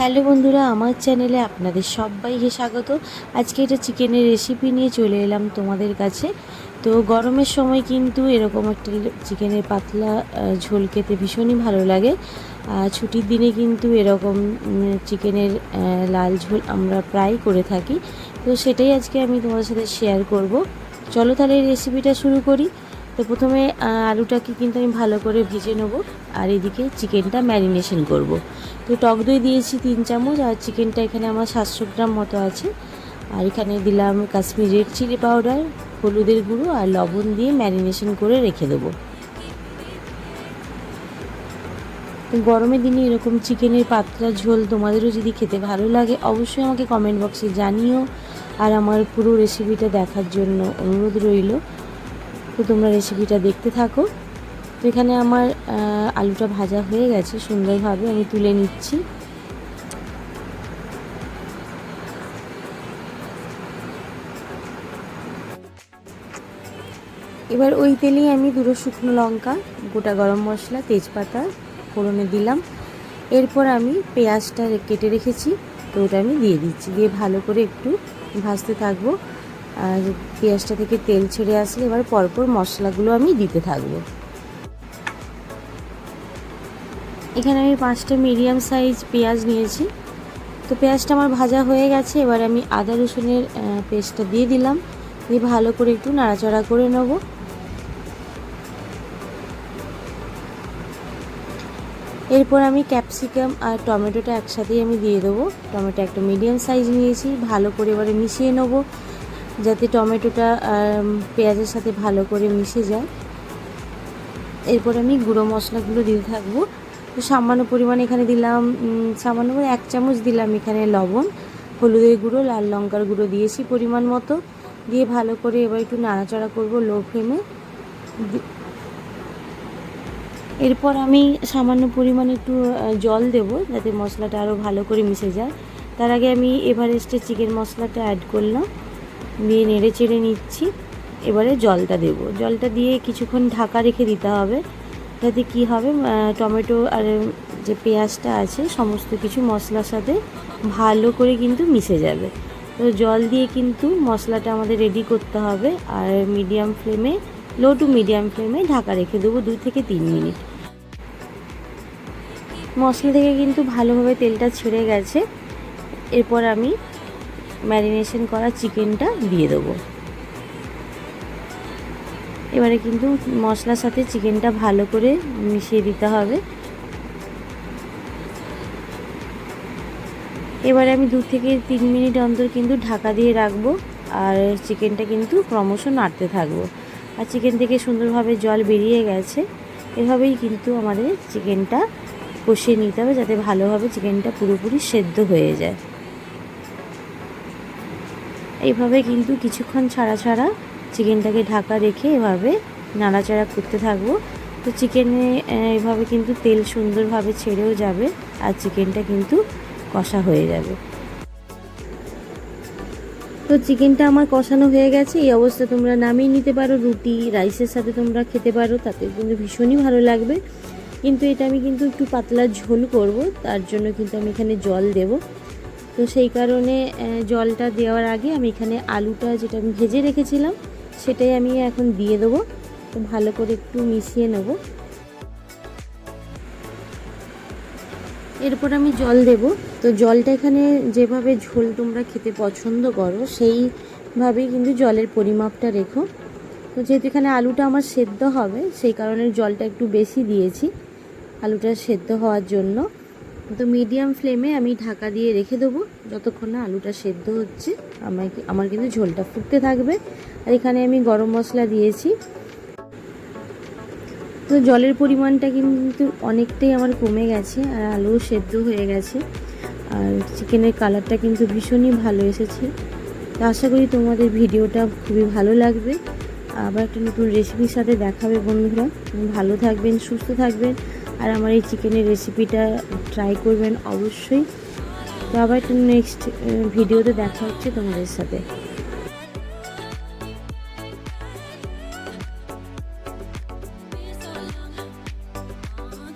Hello বন্ধুরা, আমার চ্যানেলে আপনাদের সবাইকে স্বাগত। আজকে এটা চিকেনের রেসিপি নিয়ে চলে এলাম তোমাদের কাছে। তো গরমের সময় কিন্তু এরকম একটা চিকেনের পাতলা ঝোল খেতে ভীষণই ভালো লাগে। আর ছুটির দিনে কিন্তু এরকম চিকেনের লাল ঝোল আমরা প্রায় করে থাকি। তো সেটাই আজকে আমি তোমাদের সাথে শেয়ার করব। চলো তাহলে রেসিপিটা শুরু করি। তো প্রথমে আলুটাকে কিন্তু আমি ভালো করে ভেজে নেব। আর এদিকে চিকেনটা ম্যারিনেশন করব। তো টক দই দিয়েছি তিন চামচ, আর চিকেনটা এখানে আমার সাতশো গ্রাম মতো আছে। আর এখানে দিলাম কাশ্মীর রেড চিলি পাউডার, হলুদের গুঁড়ো, আর লবণ দিয়ে ম্যারিনেশন করে রেখে দেবো। তো গরমের দিনে এরকম চিকেনের পাতলা ঝোল তোমাদেরও যদি খেতে ভালো লাগে, অবশ্যই আমাকে কমেন্ট বক্সে জানিও। আর আমার পুরো রেসিপিটা দেখার জন্য অনুরোধ রইল। তো তোমরা রেসিপিটা দেখতে থাকো। তো এখানে আমার আলুটা ভাজা হয়ে গেছে সুন্দরভাবে আমি তুলে নিচ্ছি। এবার ওই তেলেই আমি দুটো শুকনো লঙ্কা, গোটা গরম মশলা, তেজপাতা, ফোড়নে দিলাম। এরপর আমি পেঁয়াজটা কেটে রেখেছি, তো ওটা আমি দিয়ে দিচ্ছি। দিয়ে ভালো করে একটু ভাজতে থাকব। আর পেঁয়াজটা থেকে তেল ছেড়ে আসলে এবার পরপর মশলাগুলো আমি দিতে থাকব। এখানে আমি পাঁচটা মিডিয়াম সাইজ পেঁয়াজ নিয়েছি। তো পেঁয়াজটা আমার ভাজা হয়ে গেছে, এবার আমি আদা রসুনের পেস্টটা দিয়ে দিলাম। দিয়ে ভালো করে একটু নাড়াচাড়া করে নেব। এরপর আমি ক্যাপসিকাম আর টমেটোটা একসাথেই আমি দিয়ে দেবো। টমেটো একটা মিডিয়াম সাইজ নিয়েছি, ভালো করে এবারে মিশিয়ে নেব। যাতে টমেটোটা পেঁয়াজের সাথে ভালো করে মিশে যায়। এরপর আমি গুঁড়ো মশলাগুলো দিতে থাকব। তো সামান্য পরিমাণে এখানে দিলাম সামান্য এক চামচ দিলাম এখানে লবণ, হলুদের গুঁড়ো, লাল লঙ্কার গুঁড়ো দিয়েছি পরিমাণ মতো। দিয়ে ভালো করে এবার একটু নাড়াচাড়া করব লো ফ্লেমে। এরপর আমি সামান্য পরিমাণে একটু জল দেব যাতে মশলাটা আরও ভালো করে মিশে যায়। তার আগে আমি এভারেস্টের চিকেন মশলাটা অ্যাড করলাম। দিয়ে নেড়ে চেড়ে নিচ্ছি। এবারে জলটা দেব। জলটা দিয়ে কিছুক্ষণ ঢাকা রেখে দিতে হবে। যাতে কি হবে টমেটো আর যে পেঁয়াজটা আছে, সমস্ত কিছু মশলার সাথে ভালো করে কিন্তু মিশে যাবে। তো জল দিয়ে কিন্তু মশলাটা আমাদের রেডি করতে হবে। আর মিডিয়াম ফ্লেমে লো টু মিডিয়াম ফ্লেমে ঢাকা রেখে দেবো দুই থেকে তিন মিনিট। মশলা থেকে কিন্তু ভালোভাবে তেলটা ছেড়ে গেছে। এরপর আমি ম্যারিনেশন করা চিকেনটা দিয়ে দেবো। এবারে কিন্তু মশলার সাথে চিকেনটা ভালো করে মিশিয়ে দিতে হবে। এবারে আমি দু থেকে তিন মিনিট অন্তর কিন্তু ঢাকা দিয়ে রাখব আর চিকেনটা কিন্তু ক্রমশ নাড়তে থাকব। আর চিকেন থেকে সুন্দরভাবে জল বেরিয়ে গেছে। এভাবেই কিন্তু আমাদের চিকেনটা কষিয়ে নিতে হবে যাতে ভালোভাবে চিকেনটা পুরোপুরি সেদ্ধ হয়ে যায়। এইভাবে কিন্তু কিছুক্ষণ ছাড়া ছাড়া চিকেনটাকে ঢাকা রেখে এভাবে নাড়াচাড়া করতে থাকব। তো চিকেনে এভাবে কিন্তু তেল সুন্দরভাবে ছেড়েও যাবে আর চিকেনটা কিন্তু কষা হয়ে যাবে। তো চিকেনটা আমার কষানো হয়ে গেছে। এই অবস্থা তোমরা নামিয়ে নিতে পারো। রুটি, রাইসের সাথে তোমরা খেতে পারো। তাতে কিন্তু ভীষণই ভালো লাগবে। কিন্তু এটা আমি কিন্তু একটু পাতলা ঝোল করব। তার জন্য কিন্তু আমি এখানে জল দেব। তো সেই কারণে জলটা দেওয়ার আগে আমি এখানে আলুটা যেটা আমি ভেজে রেখেছিলাম, সেটাই আমি এখন দিয়ে দেবো। তো ভালো করে একটু মিশিয়ে নেব। এরপর আমি জল দেব। তো জলটা এখানে যেভাবে ঝোল তোমরা খেতে পছন্দ করো, সেইভাবেই কিন্তু জলের পরিমাপটা রেখো। তো যেহেতু এখানে আলুটা আমার সেদ্ধ হবে, সেই কারণে জলটা একটু বেশি দিয়েছি, আলুটা সেদ্ধ হওয়ার জন্য। তো মিডিয়াম ফ্লেমে আমি ঢাকা দিয়ে রেখে দেবো। যতক্ষণ না আলুটা সেদ্ধ হচ্ছে আমার আমার কিন্তু ঝোলটা ফুটতে থাকবে। আর এখানে আমি গরম মশলা দিয়েছি। তো জলের পরিমাণটা কিন্তু অনেকটাই আমার কমে গেছে আর আলুও সেদ্ধ হয়ে গেছে। আর চিকেনের কালারটা কিন্তু ভীষণই ভালো এসেছে। তো আশা করি তোমাদের ভিডিওটা খুবই ভালো লাগবে। আবার একটা নতুন রেসিপির সাথে দেখাবে বন্ধুরা। ভালো থাকবেন, সুস্থ থাকবেন। আর আমার এই চিকেনের রেসিপিটা ট্রাই করবেন অবশ্যই। তো আবার নেক্সট ভিডিওতে দেখা হচ্ছে তোমাদের সাথে।